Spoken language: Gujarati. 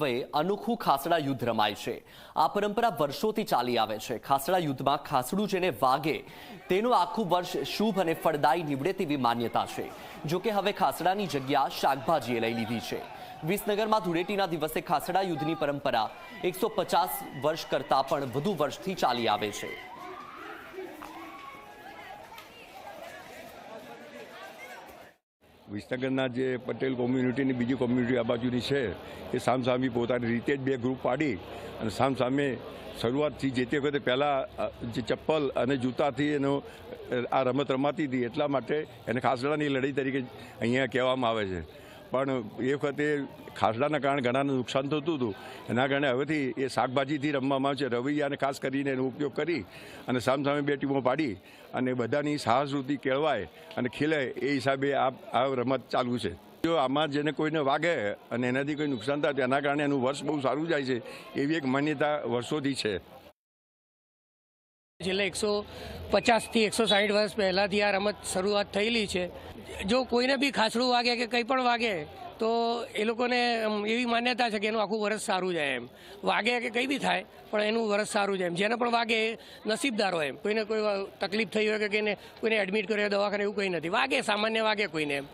સમન્વયે અનોખું ખાસડા યુદ્ધ રમાય છે. આ પરંપરા વર્ષોથી ચાલી આવે છે. ખાસડા યુદ્ધમાં ખાસડું જેને વાગે, તેનું આખું વર્ષ શુભ અને ફળદાયી નીવડે તેવી માન્યતા છે. જો કે હવે ખાસડાની જગ્યા શાકભાજીએ લઈ લીધી છે. વિસનગરમાં ધૂળેટીના દિવસે ખાસડા યુદ્ધની પરંપરા એકસો વર્ષ કરતાં પણ વધુ વર્ષથી ચાલી આવે છે. વિસનગરના જે પટેલ કોમ્યુનિટીની બીજી કોમ્યુનિટી આ બાજુની છે, એ સામસામી પોતાની રીતે જ બે ગ્રુપ પાડી અને સામસામે શરૂઆતથી જે તે વખતે પહેલાં જે ચપ્પલ અને જૂતાથી એનો આ રમત રમાતી હતી એટલા માટે એને ખાસડાની લડાઈ તરીકે અહીંયા કહેવામાં આવે છે. પણ એ વખતે ખાસડાના કારણે ઘણાને નુકસાન થતું હતું. એના કારણે હવેથી એ શાકભાજીથી રમવામાં આવે છે. રવૈયાને ખાસ કરીને એનો ઉપયોગ કરી અને સામસામે બે ટીમો પાડી અને બધાની સાહસવૃત્તિ કેળવાય અને ખીલે એ હિસાબે આ આ રમત ચાલુ છે. જો આમાં જેને કોઈને વાગે અને એનાથી કોઈ નુકસાન થાય તેના કારણે એનું વર્ષ બહુ સારું જાય છે એવી એક માન્યતા વર્ષોથી છે. છેલ્લે એકસો પચાસથી એકસો સાઠ વર્ષ પહેલાંથી આ રમત શરૂઆત થયેલી છે. જો કોઈને બી ખાસડું વાગે કે કંઈ પણ વાગે, તો એ લોકોને એવી માન્યતા છે કે એનું આખું વરસ સારું જાય એમ. વાગે કે કંઈ બી થાય, પણ એનું વરસ સારું જાય એમ. જેને પણ વાગે નસીબદાર હોય એમ. કોઈને કોઈ તકલીફ થઈ હોય કે કોઈને કોઈને એડમિટ કર્યો દવાખાને, એવું કંઈ નથી. વાગે, સામાન્ય વાગે કોઈને એમ.